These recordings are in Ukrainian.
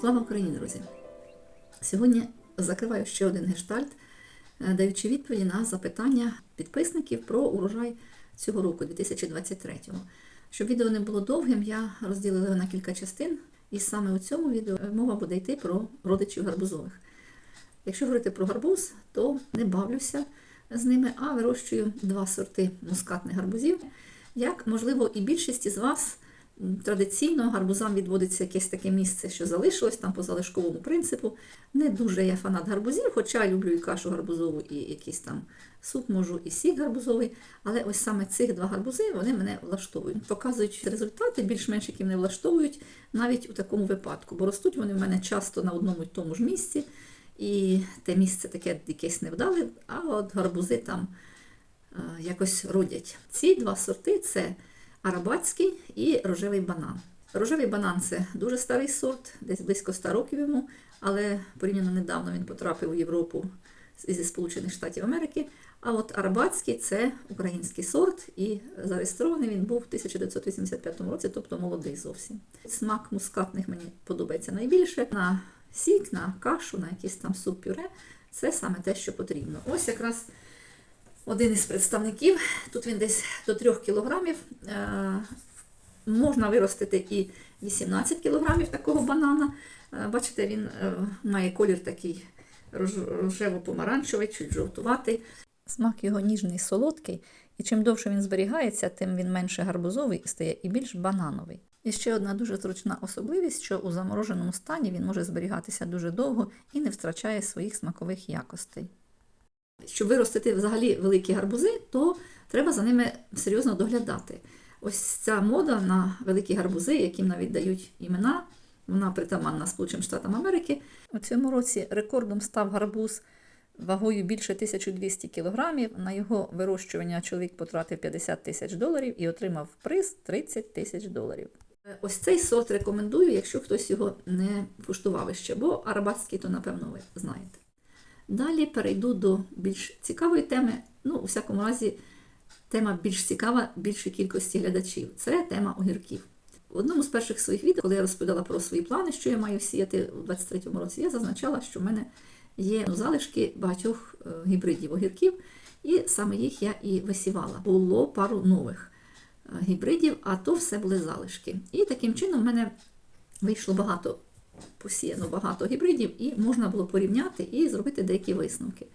Слава Україні, друзі! Сьогодні закриваю ще один гештальт, е, даючи відповіді на запитання підписників про урожай цього року, 2023-го. Щоб відео не було довгим, я розділила його на кілька частин, і саме у цьому відео мова буде йти про родичів гарбузових. Якщо говорити про гарбуз, то не бавлюся з ними, а вирощую два сорти мускатних гарбузів. Як, можливо, і більшість із вас традиційно гарбузам відводиться якесь таке місце, що залишилось там по залишковому принципу. Не дуже я фанат гарбузів, хоча люблю і кашу гарбузову, і якийсь там суп можу, і сік гарбузовий. Але ось саме цих два гарбузи вони мене влаштовують. Показують результати, більш-менш які мене влаштовують навіть у такому випадку, бо ростуть вони в мене часто на одному й тому ж місці. І те місце таке якесь невдале, а от гарбузи там е, якось родять. Ці два сорти це арабатський і рожевий банан. Рожевий банан це дуже старий сорт, десь близько 100 років йому, але порівняно недавно він потрапив у Європу зі Сполучених Штатів Америки. А от арабатський це український сорт, і зареєстрований він був в 1985 році, тобто молодий зовсім. Смак мускатних мені подобається найбільше. На сік, на кашу, на якийсь там суп-пюре це саме те, що потрібно. Ось якраз один із представників, тут він десь до 3 кілограмів. Е, Можна виростити і 18 кілограмів такого банана. Е, Бачите, він е, має колір такий рожево-помаранчевий, чуть жовтуватий. Смак його ніжний, солодкий, і чим довше він зберігається, тим він менше гарбузовий і стає і більш банановий. І ще одна дуже зручна особливість, що у замороженому стані він може зберігатися дуже довго і не втрачає своїх смакових якостей. Щоб виростити взагалі великі гарбузи, то треба за ними серйозно доглядати. Ось ця мода на великі гарбузи, яким навіть дають імена, вона притаманна Сполученим Штатам Америки. У цьому році рекордом став гарбуз вагою більше 1200 кілограмів. На його вирощування чоловік потратив 50 тисяч доларів і отримав приз 30 тисяч доларів. Ось цей сорт рекомендую, якщо хтось його не куштував ще, бо арабатський, то напевно ви знаєте. Далі перейду до більш цікавої теми. Ну, у всякому разі, тема більш цікава більшій кількості глядачів. Це тема огірків. В одному з перших своїх відео, коли я розповідала про свої плани, що я маю сіяти у 23-му році, я зазначала, що в мене є залишки багатьох е, гібридів огірків, і саме їх я і висівала. Було пару нових е, гібридів, а то все були залишки. І таким чином в мене вийшло багато посіяно багато гібридів, і можна було порівняти і зробити деякі висновки.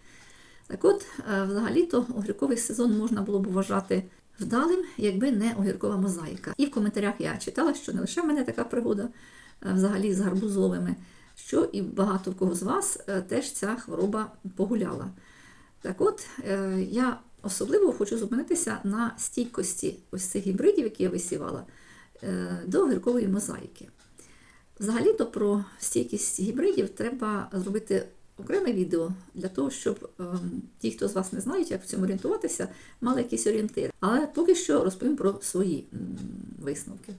Так от, е, взагалі-то огірковий сезон можна було б вважати вдалим, якби не огіркова мозаїка. І в коментарях я читала, що не лише в мене така пригода е, взагалі з гарбузовими, що і багато в кого з вас е, теж ця хвороба погуляла. Так от, я особливо хочу зупинитися на стійкості ось цих гібридів, які я висівала, до огіркової мозаїки. Взагалі-то про стійкість гібридів треба зробити окреме відео для того, щоб ем, ті, хто з вас не знають, як в цьому орієнтуватися, мали якісь орієнтири. Але поки що розповім про свої висновки.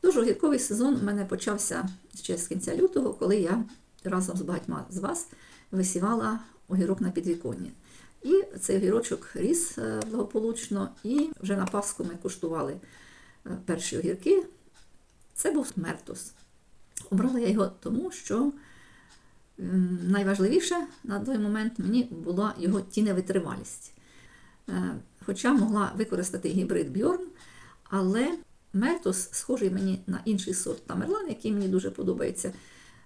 Тож огірковий сезон у мене почався ще з кінця лютого, коли я разом з багатьма з вас висівала огірок на підвіконні. І цей огірочок ріс е, благополучно, і вже на Пасху ми куштували е, перші огірки. Це був мертус. Обрала я його тому, що найважливіше на той момент мені була його тіневитривалість. Е, Хоча могла використати гібрид Бьорн, але Мертус схожий мені на інший сорт Тамерлан, який мені дуже подобається.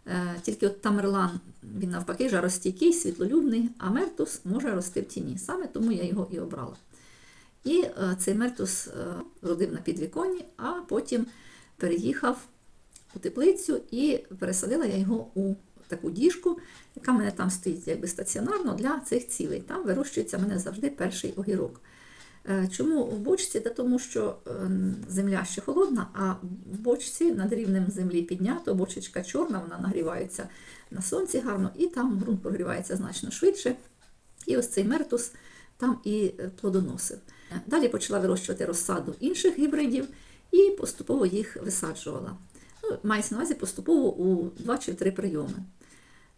Е, Тільки от Тамерлан, він навпаки жаростійкий, світлолюбний, а Мертус може рости в тіні. Саме тому я його і обрала. І е, цей Мертус родив на підвіконні, а потім переїхав у теплицю і пересадила я його у таку діжку, яка в мене там стоїть якби стаціонарно для цих цілей. Там вирощується в мене завжди перший огірок. Е, Чому в бочці? Та тому що е, земля ще холодна, а в бочці над рівнем землі піднято, бочечка чорна, вона нагрівається на сонці гарно, і там ґрунт прогрівається значно швидше. І ось цей мертус там і е, плодоносив. Далі почала вирощувати розсаду інших гібридів і поступово їх висаджувала. Ну, мається на увазі поступово у два чи три прийоми.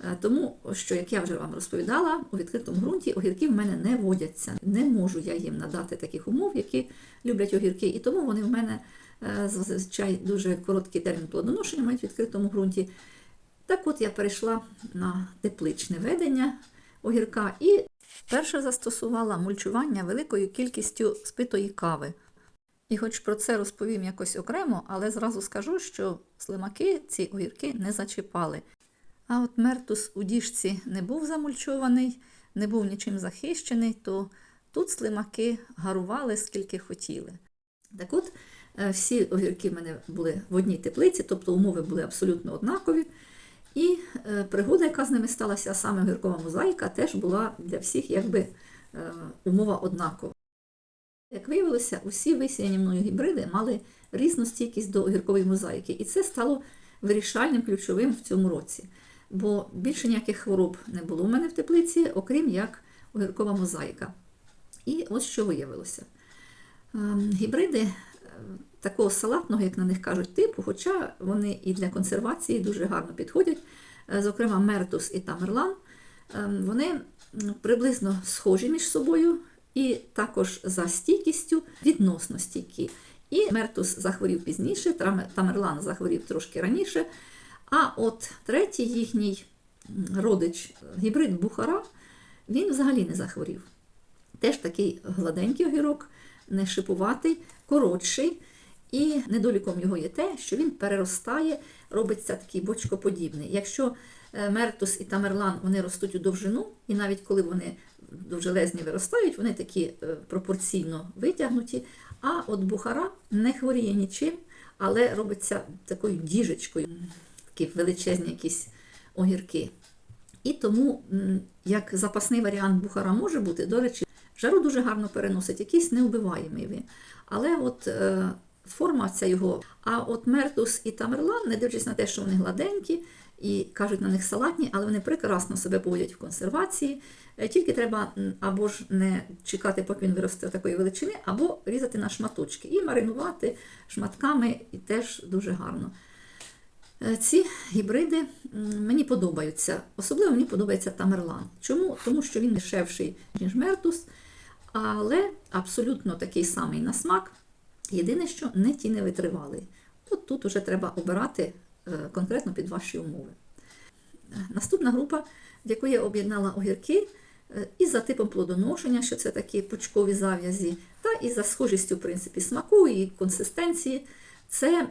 Е, Тому що, як я вже вам розповідала, у відкритому ґрунті огірки в мене не водяться. Не можу я їм надати таких умов, які люблять огірки, і тому вони в мене е, зазвичай дуже короткий термін плодоношення мають в відкритому ґрунті. Так от я перейшла на тепличне ведення огірка і перше застосувала мульчування великою кількістю спитої кави. І хоч про це розповім якось окремо, але зразу скажу, що слимаки ці огірки не зачіпали. А от мертус у діжці не був замульчований, не був нічим захищений, то тут слимаки гарували скільки хотіли. Так от, е, всі огірки в мене були в одній теплиці, тобто умови були абсолютно однакові. І е, пригода, яка з ними сталася, саме огіркова мозаїка, теж була для всіх якби е, умова однакова. Як виявилося, усі висіяні мною гібриди мали різну стійкість до огіркової мозаїки, і це стало вирішальним ключовим в цьому році. Бо більше ніяких хвороб не було в мене в теплиці, окрім як огіркова мозаїка. І ось що виявилося. Ем, Гібриди е, такого салатного, як на них кажуть, типу, хоча вони і для консервації дуже гарно підходять, е, зокрема Мертус і Тамерлан, ем, вони приблизно схожі між собою і також за стійкістю відносно стійкі. І Мертус захворів пізніше, Тамерлан захворів трошки раніше. А от третій їхній родич, гібрид Бухара, він взагалі не захворів. Теж такий гладенький огірок, не шипуватий, коротший. І недоліком його є те, що він переростає, робиться такий бочкоподібний. Якщо е, Мертус і Тамерлан вони ростуть у довжину, і навіть коли вони довжелезні виростають, вони такі е, пропорційно витягнуті. А от Бухара не хворіє нічим, але робиться такою діжечкою, такі величезні якісь огірки. І тому, як запасний варіант Бухара може бути, до речі, жару дуже гарно переносить, якийсь неубиваємий він. Але от е, форма ця його. А от Мертус і Тамерлан, не дивлячись на те, що вони гладенькі і кажуть на них салатні, але вони прекрасно себе поводять в консервації. Е, Тільки треба або ж не чекати, поки він виросте такої величини, або різати на шматочки і маринувати шматками, і теж дуже гарно. Е, Ці гібриди мені подобаються. Особливо мені подобається Тамерлан. Чому? Тому що він дешевший, ніж Мертус, але абсолютно такий самий на смак. Єдине, що не ті не витривали. От тут вже треба обирати е, конкретно під ваші умови. Наступна група, в яку я об'єднала огірки, е, і за типом плодоношення, що це такі пучкові зав'язі, та і за схожістю, в принципі, смаку і консистенції. Це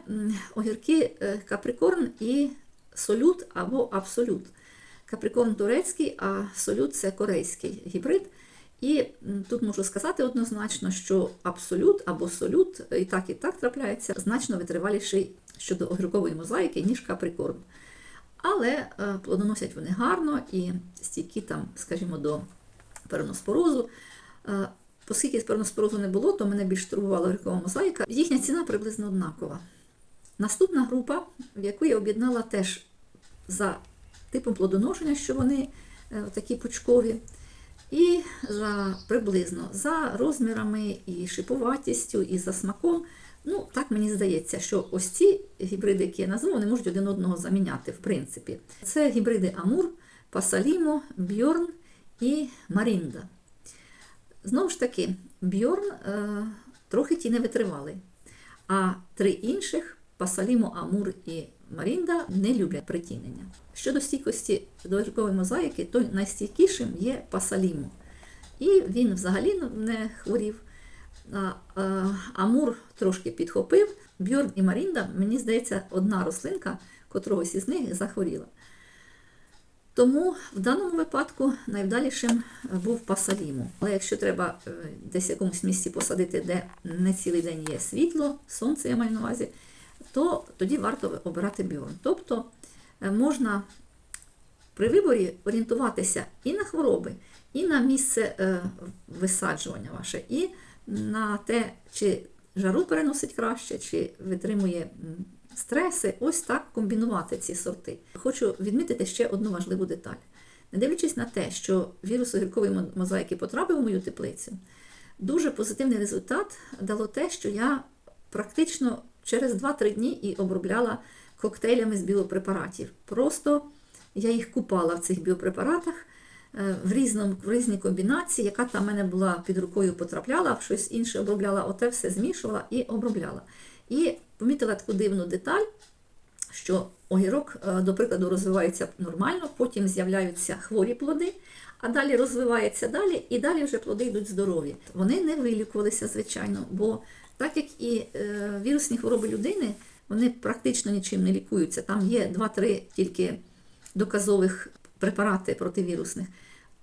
огірки е, каприкорн і солют або абсолют. Каприкорн турецький, а солют це корейський гібрид. І тут можу сказати однозначно, що абсолют або солют і так і так трапляється значно витриваліший щодо огіркової мозаїки, ніж каприкорн. Але е, плодоносять вони гарно і стійкі там, скажімо, до пероноспорозу. Е, Оскільки пероноспорозу не було, то мене більш турбувала огіркова мозаїка. Їхня ціна приблизно однакова. Наступна група, в яку я об'єднала теж за типом плодоношення, що вони е, такі пучкові, і за приблизно за розмірами і шиповатістю, і за смаком. Ну, так мені здається, що ось ці гібриди, які я назву, вони можуть один одного заміняти, в принципі. Це гібриди Амур, Пасалімо, Бьорн і Марінда. Знову ж таки, Бьорн е, трохи ті не витривали. А три інших Пасалімо, Амур і Марінда не люблять притінення. Щодо стійкості до мозаїки, то найстійкішим є Пасалімо. І він взагалі не хворів. Амур трошки підхопив. Бьорн і Марінда, мені здається, одна рослинка котрогось із них захворіла. Тому в даному випадку найвдалішим був пасаліму. Але якщо треба е, десь в якомусь місці посадити, де не цілий день є світло, сонце я маю на увазі, то тоді варто обирати бьорн. Тобто е, можна при виборі орієнтуватися і на хвороби, і на місце е, висаджування ваше, і на те, чи жару переносить краще, чи витримує стреси, ось так комбінувати ці сорти. Хочу відмітити ще одну важливу деталь. Не дивлячись на те, що вірус огіркової мо- мозаїки потрапив у мою теплицю, дуже позитивний результат дало те, що я практично через 2-3 дні і обробляла коктейлями з біопрепаратів. Просто я їх купала в цих біопрепаратах е, в, різному, в різній комбінації, яка там в мене була під рукою потрапляла, в щось інше обробляла, оте все змішувала і обробляла. І помітила таку дивну деталь, що огірок, е, до прикладу, розвивається нормально, потім з'являються хворі плоди, а далі розвивається далі, і далі вже плоди йдуть здорові. Вони не вилікувалися, звичайно, бо так як і е, вірусні хвороби людини, вони практично нічим не лікуються. Там є 2-3 тільки доказових препарати противірусних.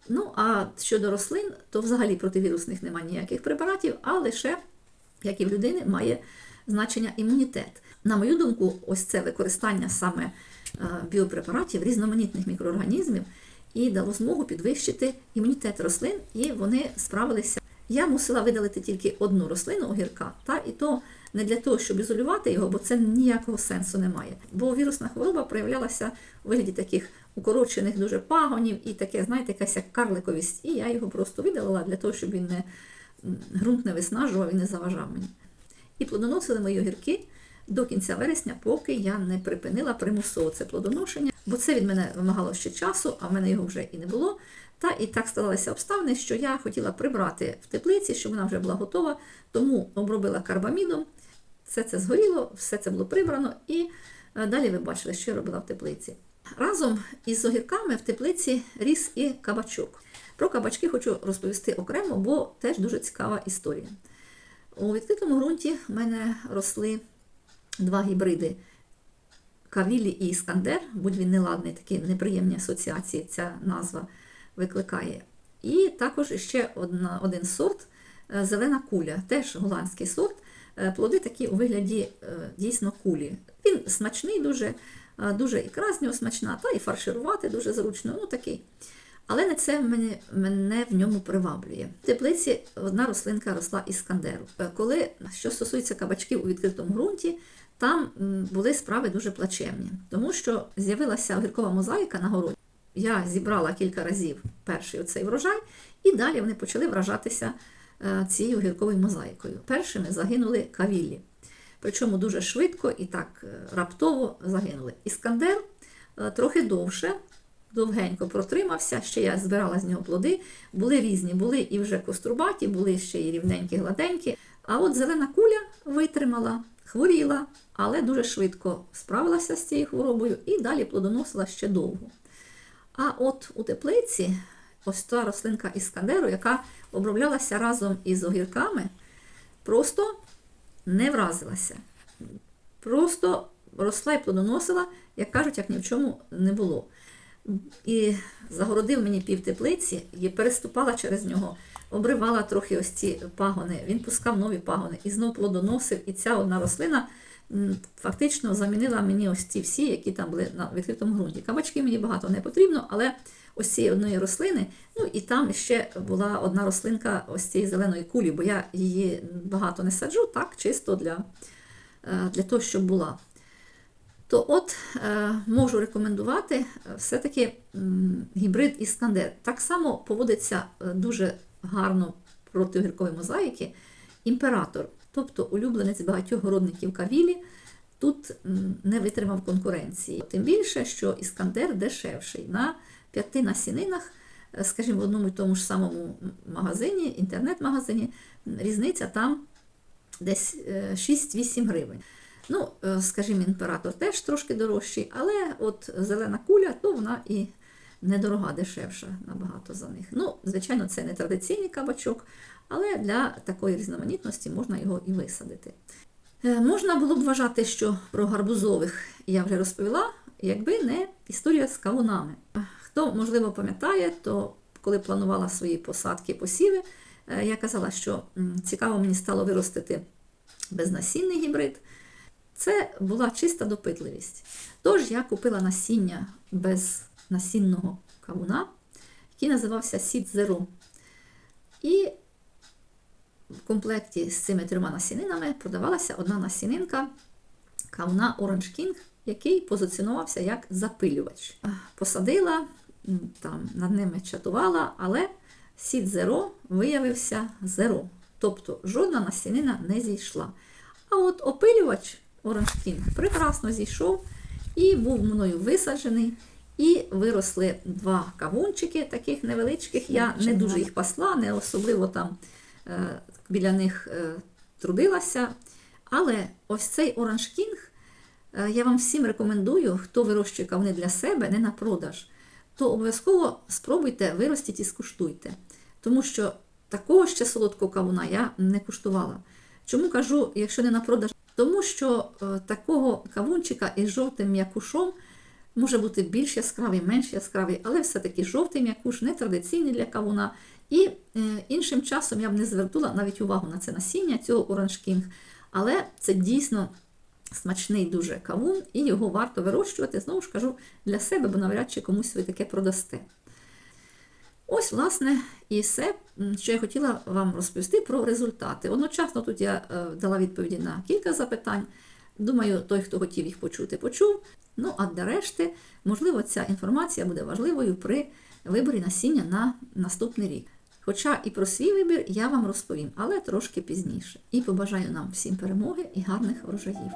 Ну, а щодо рослин, то взагалі противірусних немає ніяких препаратів, а лише, як і в людини, має значення імунітет. На мою думку, ось це використання саме е, біопрепаратів різноманітних мікроорганізмів і дало змогу підвищити імунітет рослин, і вони справилися. Я мусила видалити тільки одну рослину огірка, та і то не для того, щоб ізолювати його, бо це ніякого сенсу немає. Бо вірусна хвороба проявлялася у вигляді таких укорочених дуже пагонів і таке, знаєте, якась як карликовість. І я його просто видалила для того, щоб він не ґрунт не виснажував і не заважав мені. І плодоносили мої огірки до кінця вересня, поки я не припинила примусово це плодоношення, бо це від мене вимагало ще часу, а в мене його вже і не було. Та і так сталися обставини, що я хотіла прибрати в теплиці, щоб вона вже була готова, тому обробила карбамідом. Все це згоріло, все це було прибрано, і е, далі ви бачили, що я робила в теплиці. Разом із огірками в теплиці ріс і кабачок. Про кабачки хочу розповісти окремо, бо теж дуже цікава історія. У відкритому ґрунті в мене росли два гібриди Кавілі і Іскандер, будь він неладний, такі неприємні асоціації ця назва викликає. І також ще одна, один сорт е, зелена куля, теж голландський сорт. Е, Плоди такі у вигляді е, дійсно кулі. Він смачний, дуже, дуже ікра нього смачна, та і фарширувати дуже зручно. Ну такий. Але не це мене, мене в ньому приваблює. В теплиці одна рослинка росла іскандеру. Коли що стосується кабачків у відкритому ґрунті, там були справи дуже плачевні, тому що з'явилася огіркова мозаїка на городі. Я зібрала кілька разів перший оцей врожай, і далі вони почали вражатися е, цією огірковою мозаїкою. Першими загинули кавіллі. Причому дуже швидко і так е, раптово загинули. Іскандер е, трохи довше, довгенько протримався, ще я збирала з нього плоди. Були різні, були і вже кострубаті, були ще і рівненькі, гладенькі. А от зелена куля витримала, хворіла, але дуже швидко справилася з цією хворобою і далі плодоносила ще довго. А от у теплиці ось та рослинка іскандеру, яка оброблялася разом із огірками, просто не вразилася. Просто росла і плодоносила, як кажуть, як ні в чому не було. І загородив мені пів теплиці і переступала через нього, обривала трохи ось ці пагони, він пускав нові пагони і знов плодоносив. І ця одна рослина фактично замінила мені ось ці всі, які там були на відкритому ґрунті. Кабачки мені багато не потрібно, але ось цієї одної рослини, ну і там ще була одна рослинка ось цієї зеленої кулі, бо я її багато не саджу, так, чисто для, е, для того, щоб була. То от е, можу рекомендувати е, все-таки гібрид Іскандер. Так само поводиться дуже гарно проти огіркової мозаїки імператор, тобто улюбленець багатьох городників Кавілі, тут не витримав конкуренції. Тим більше, що Іскандер дешевший. На п'яти насінинах, е, скажімо, в одному і тому ж самому магазині, інтернет-магазині, різниця там десь е, 6-8 гривень. Ну, е, скажімо, імператор теж трошки дорожчий, але от зелена куля, то вона і недорога, дешевша набагато за них. Ну, звичайно, це не традиційний кабачок, але для такої різноманітності можна його і висадити. Е, Можна було б вважати, що про гарбузових я вже розповіла, якби не історія з кавунами. Хто, можливо, пам'ятає, то коли планувала свої посадки посіви, е, я казала, що цікаво мені стало виростити безнасінний гібрид. Це була чиста допитливість. Тож я купила насіння без насінного кавуна, який називався Seed Zero. І в комплекті з цими трьома насінинами продавалася одна насінинка кавуна Orange King, який позиціонувався як запилювач. Посадила, там над ними чатувала, але Seed Zero виявився зеро. Тобто жодна насінина не зійшла. А от опилювач Orange King прекрасно зійшов і був мною висаджений. І виросли два кавунчики таких невеличких. Я не дуже їх пасла, не особливо там е, біля них е, трудилася. Але ось цей Orange King Е, Я вам всім рекомендую, хто вирощує кавуни для себе, не на продаж, то обов'язково спробуйте виростіть і скуштуйте. Тому що такого ще солодкого кавуна я не куштувала. Чому кажу, якщо не на продаж? Тому що такого кавунчика із жовтим м'якушом може бути більш яскравий, менш яскравий, але все-таки жовтий м'якуш не традиційний для кавуна. І е, іншим часом я б не звернула навіть увагу на це насіння цього Orange King. Але це дійсно смачний дуже кавун, і його варто вирощувати, знову ж кажу, для себе, бо навряд чи комусь ви таке продасте. Ось, власне, і все, що я хотіла вам розповісти про результати. Одночасно тут я е, дала відповіді на кілька запитань. Думаю, той, хто хотів їх почути, почув. Ну, а для решти, можливо, ця інформація буде важливою при виборі насіння на наступний рік. Хоча і про свій вибір я вам розповім, але трошки пізніше. І побажаю нам всім перемоги і гарних врожаїв.